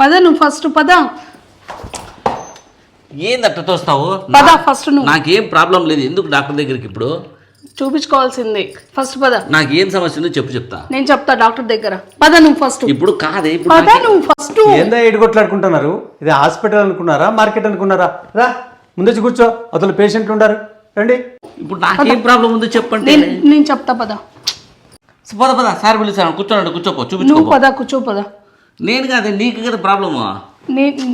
పద నువ్వు ఫస్ట్ పద. ఏంది అట్ట తోస్తావు? పద ఫస్ట్ నువ్వు. నాకేం ప్రాబ్లం లేదు. ఎందుకు డాక్టర్ దగ్గరికి ఇప్పుడు? చూపించుకోవాల్సింది. ఫస్ట్ పద. నాకేం సమస్య ఉందో చెప్పు చెప్తా. నేను చెప్తా డాక్టర్ దగ్గర. పద నువ్వు ఫస్ట్ ఇప్పుడు కాదే ఇప్పుడు పద నువ్వు ఫస్ట్ ఏందా ఎడుగొట్లాడుకుంటున్నారు ఇది హాస్పిటల్ అనుకున్నారా? మార్కెట్ అనుకున్నారా? రా ముందొచ్చి కూర్చో. అతను పేషెంట్లు ఉండారు. రండి. ఇప్పుడు నాకేం ప్రాబ్లం ఉందో చెప్పండి నేను నేను చెప్తా పద. పద పద. సార్ పిలుస్తాను. కూర్చోండి కూర్చోపో నువ్వు చూపించుకో పద కూర్చో పద. నేను కాదే నీకు కదా ప్రాబ్లము? నేను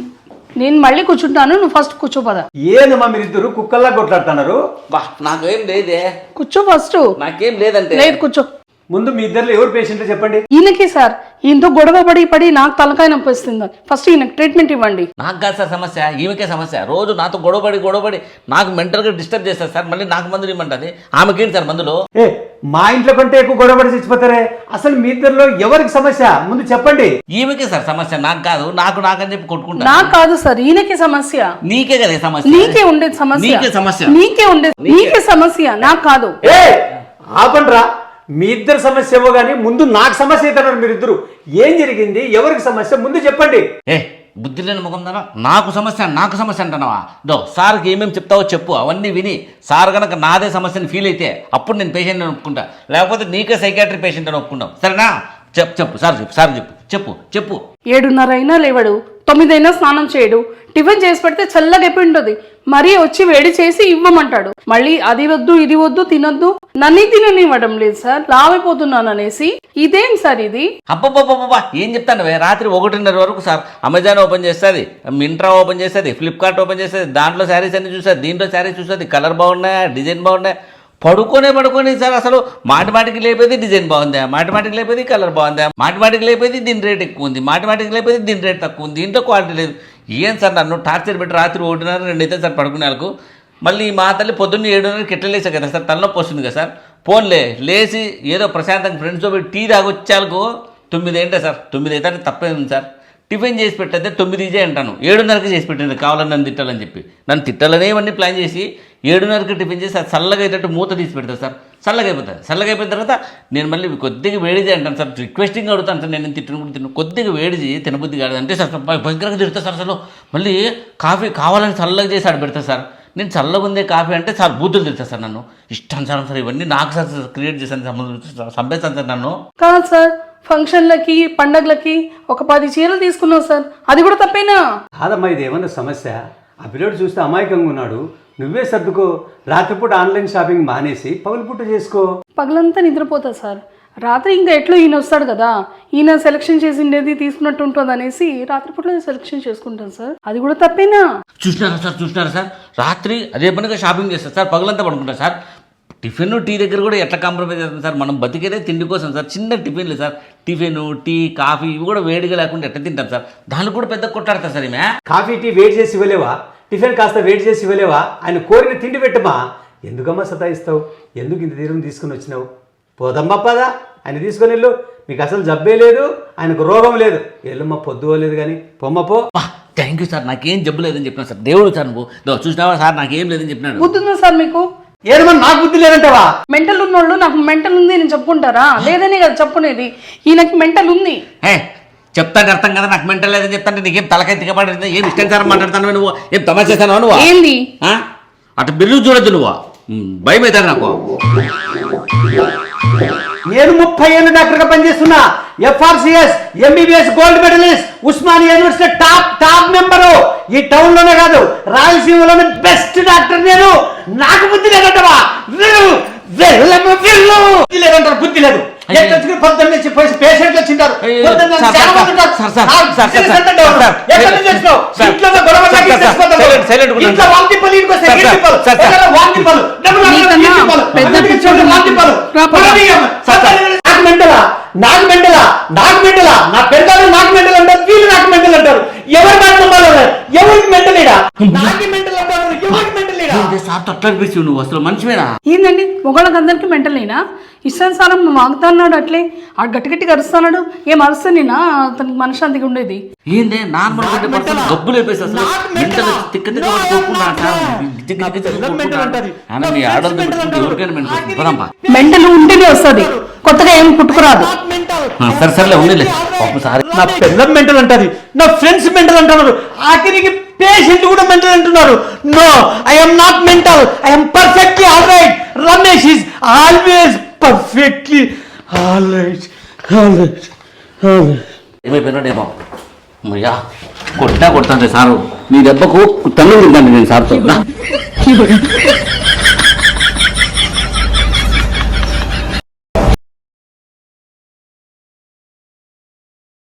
నేను మళ్ళీ కూర్చుంటాను నువ్వు ఫస్ట్ కూర్చో పద ఏందమ్మా మీరిద్దరు కుక్కల్లా కొట్లాడుతున్నారు? బా నాకేం లేదే. కూర్చో ఫస్ట్. నాకేం లేదంటే. లేదు కూర్చో. ముందు మీ ఇద్దరు ఎవరు పేషెంట్లు చెప్పండి? ఈయనకి సార్. ఈయనతో గొడవ పడి పడి నాకు తలకాయ నొప్పి వస్తుంది ఫస్ట్ ఈయనకి ట్రీట్మెంట్ ఇవ్వండి. నాకు కాదు సార్ సమస్య ఈమెకే సమస్య. రోజు నాతో గొడవపడి గొడవపడి నాకు మెంటల్గా డిస్టర్బ్ చేస్తారు సార్. మళ్ళీ నాకు మందులు ఇమ్మంటుంది ఆమెకేంటి సార్ మందులు? ఏ మా ఇంట్లో కంటే ఎక్కువ గొడవపడి చచ్చిపోతారే? అసలు మీ ఇద్దరిలో ఎవరికి సమస్య? ముందు చెప్పండి. ఈమెకే సార్ సమస్య. నాకు కాదు నాకు నాకని చెప్పి కొట్టుకుంటా నాకు కాదు సార్ ఈయనకి సమస్య. నీకే కదా ఈ సమస్య? నీకే ఉండేది సమస్య. నీకే సమస్య. నీకే ఉండేది నీకే సమస్య. నాకు కాదు. ఏ ఆపండ్రా. మీ ఇద్దరు సమస్య కానీ ముందు నాకు సమస్య అవుతున్నారు మీరిద్దరు. ఏం జరిగింది? ఎవరికి సమస్య? ముందు చెప్పండి. ఏ బుద్ధి లేని ముఖం దానా? నాకు సమస్య నాకు సమస్య అంటున్నావా? దో సార్కి ఏమేమి చెప్తావో చెప్పు అవన్నీ విని సార్ గనక నాదే సమస్యని ఫీల్ అయితే అప్పుడు నేను పేషెంట్ ఒప్పుకుంటా. లేకపోతే నీకే సైకాట్రీ పేషెంట్ అని ఒప్పుకుంటాం. సరేనా? చెప్పు చెప్పు సార్ చెప్పు సార్ చెప్పు. చెప్పు చెప్పు. ఏడున్నర అయినా లేవడు తొమ్మిదైనా స్నానం చేయడు టిఫిన్ చేసి పెడితే చల్లగా అయిపోయి ఉంటుంది మరీ వచ్చి వేడి చేసి ఇవ్వమంటాడు. మళ్ళీ అది వద్దు ఇది వద్దు తినొద్దు. నన్ను తిననివ్వడం లేదు సార్. లావైపోతున్నాను అనేసి. ఇదేం సార్ ఇది? అబ్బబ్బబ్బబ్బా ఏం చెప్తాను రాత్రి ఒకటిన్నర వరకు సార్ అమెజాన్ ఓపెన్ చేస్తుంది మింట్రా ఓపెన్ చేస్తుంది ఫ్లిప్కార్ట్ ఓపెన్ చేస్తుంది దాంట్లో శారీస్ అన్ని చూస్తుంది దీంట్లో శారీస్ చూస్తుంది కలర్ బాగున్నాయా డిజైన్ బాగున్నాయా? పడుకోనే పడుకొని సార్ అసలు మాటి మాటికి లేపేది డిజైన్ బాగుందా? మాటి మాటికి లేపేది కలర్ బాగుందా? మాటి మాటికి లేపేది దీని రేట్ ఎక్కువ ఉంది. మాటి మాటికి లేపేది దీని రేట్ తక్కువ ఉంది. దీంట్లో క్వాలిటీ లేదు. ఏం సార్ నన్ను టార్చర్ పెట్టి రాత్రి ఒకటిన్నర రెండు అయితే సార్ పడుకునే వాళ్ళకు. మళ్ళీ మా తల్లి పొద్దున్న ఏడున్నరకి ఎట్లా లేసా కదా సార్ తలనొప్పి వస్తుంది కదా సార్. పోన్లే లేచి ఏదో ప్రశాంతంగా ఫ్రెండ్స్తో పోయి టీ తాగొచ్చాలకు తొమ్మిది ఏంటో సార్ తొమ్మిది అయితే తప్పే ఉంది సార్. టిఫిన్ చేసి పెట్టేస్తే తొమ్మిది ఇదే అంటాను. ఏడున్నరకి చేసి పెట్టింది కావాలని నన్ను తిట్టాలని చెప్పి. నన్ను తిట్టాలనే ఇవన్నీ ప్లాన్ చేసి ఏడున్నరకి టిఫిన్ చేసి అది చల్లగా అయ్యేటట్టు మూత తీసి పెడతాను సార్. చల్లగా అయిపోతుంది చల్లగా అయిపోయిన తర్వాత నేను మళ్ళీ కొద్దిగా వేడి చేయి అంటాను సార్. రిక్వెస్టింగ్ అడుగుతాను సార్ నేను తిట్టిన కూడా తిన్న కొద్దిగా వేడి చేయి తినబుద్ధి కాదు అంటే సార్ భయంకరంగా తిడతా సార్ అసలు. మళ్ళీ కాఫీ కావాలని చల్లగా చేసి ఆడ పెడతా సార్. నేను చల్లగా ఉందే కాఫీ అంటే సార్ బూతులు తెలుసా సార్ నన్ను. ఇష్టానుసారం సార్ ఇవన్నీ నాకు సార్ క్రియేట్ చేశాను సంబంధం సంపేస్తాను సార్ నన్ను. కాదు సార్ ఫంక్షన్లకి పండగలకి ఒక పది చీరలు తీసుకున్నావు సార్. అది కూడా తప్పేనా? కాదమ్మా ఇది ఏమన్నా సమస్య? ఆ పిల్లడు చూస్తే అమాయకంగా ఉన్నాడు. నువ్వే సర్దుకో. రాత్రిపూట ఆన్లైన్ షాపింగ్ మానేసి పగలపూట చేసుకో. పగలంతా నిద్రపోతా సార్. రాత్రి ఇంకా ఎట్లో ఈయన వస్తాడు కదా. ఈయన సెలెక్షన్ చేసిండేది తీసుకున్నట్టు ఉంటుంది అనేసి రాత్రిపూట సెలెక్షన్ చేసుకుంటాను సార్. అది కూడా తప్పేనా? చూసినారా సార్? చూసినారా సార్? రాత్రి అదే పనిగా షాపింగ్ చేస్తారు సార్. పగలంతా పడుకుంటారు సార్. టిఫిన్ టీ దగ్గర కూడా ఎట్లా కాంప్రమైజ్ అవుతుంది సార్ మనం బతికేదే తిండి కోసం సార్. చిన్న టిఫిన్లు సార్. టిఫిన్ టీ కాఫీ ఇవి కూడా వేడిగా లేకుండా ఎట్లా తింటాం సార్? దానికి కూడా పెద్ద కొట్టాడతారు సార్ ఈమె. కాఫీ టీ వేడి చేసి ఇవ్వలేవా? టిఫిన్ కాస్త వేడి చేసి ఇవ్వలేవా? ఆయన కోరిన తిండి పెట్టమా? ఎందుకమ్మా సతాయిస్తావు? ఎందుకు ఇంత తీరం తీసుకుని వచ్చినావు? పోదమ్మా పదా. ఆయన తీసుకొని వెళ్ళు. మీకు అసలు జబ్బే లేదు ఆయనకు రోగం లేదు. ఎల్లుమ్మా పొద్దు లేదు కానీ. పొమ్మ పో. Thank you sir. నాకేం జబ్బు లేదని చెప్పినా సార్. దేవుడు సార్ నువ్వు. దో చూసినావా సార్? నాకేం లేదని చెప్పినాడు. ఉందా సార్ మీకు? ఏమన్నా నాకు బుద్ధి లేదంటావా? మెంటల్ ఉన్నోళ్ళు నాకు మెంటల్ ఉంది అని చెప్పుకుంటారా? లేదనే కదా చెప్పుకునేది. ఈయనకి మెంటల్ ఉంది. ఏ చెప్తాను అర్థం కదా నాకు మెంటల్ లేదని చెప్తాంటే నీకేం తలకాయ తిక్కబడింది ఏం ఇష్టానుసారం మాట్లాడతాను నువ్వు? ఏం తమాషేసాను నువ్వు? ఏంది? ఆ? అటు బిల్లు చూడొద్దు నువ్వు. ఉమ్, భయం అవుతుంది నాకు. నేను ముప్పై ఏళ్ళు డాక్టర్గా పనిచేస్తున్నా. FRCS MBBS gold medalist Osmania university top top member. ఈ టౌన్లోనే కాదు రాయలసీమలోనే బెస్ట్ డాక్టర్ నేను. నాకు బుద్ధి లేదంటవా? బుద్ధి లేదంటారు బుద్ధి లేదు. పొద్దున్న నుంచి పేషెంట్లు వచ్చింటారు. ఇంట్లో నాకు మెంటలా నాకు మెంటలా నా పెద్దలు నాకు మెంటల్ అంటారు వీళ్ళు నాకు మెంటల్ అంటారు. ఎవరు నాకు నమ్మాలి ఎవరికి మెంటలీడా నాకు మెంటల్ అంటారు ఎవరికి అట్లా నువ్వు? అసలు మనిషివేనా? ఏందండి? మొగళ్ళకి అందరికి మెంటలేనా ఇష్టానుసారం వాగుతున్నాడు అట్లే. ఆ గట్టి గట్టిగా అరుస్తున్నాడు. ఏం అరుస్తానేనా అతనికి మనశ్శాంతిగా ఉండేది. ఏందే? నార్మల్ పర్సన్ అసలు మెంటల్ మెంటలా? తిక్క. ఎవరికైనా మెంటల్ ఉంటేనే వస్తుంది. కొత్తగా ఏం పుట్టుకురాదు. సరే సరేలే ఉండిలే. నా పిల్లలు మెంటల్ అంటది నా ఫ్రెండ్స్ మెంటల్ అంటున్నారు. ఆఖరికి పేషెంట్ కూడా మెంటల్ అంటున్నారు. No I'm not mental I'm perfectly all right Ramesh is always perfectly all right all right all right ఏమైపోయినాడేమో అయ్యా కొట్టినా కొడతాను సారు. నీ దెబ్బకు తల్లి తింటాను నేను సార్తో.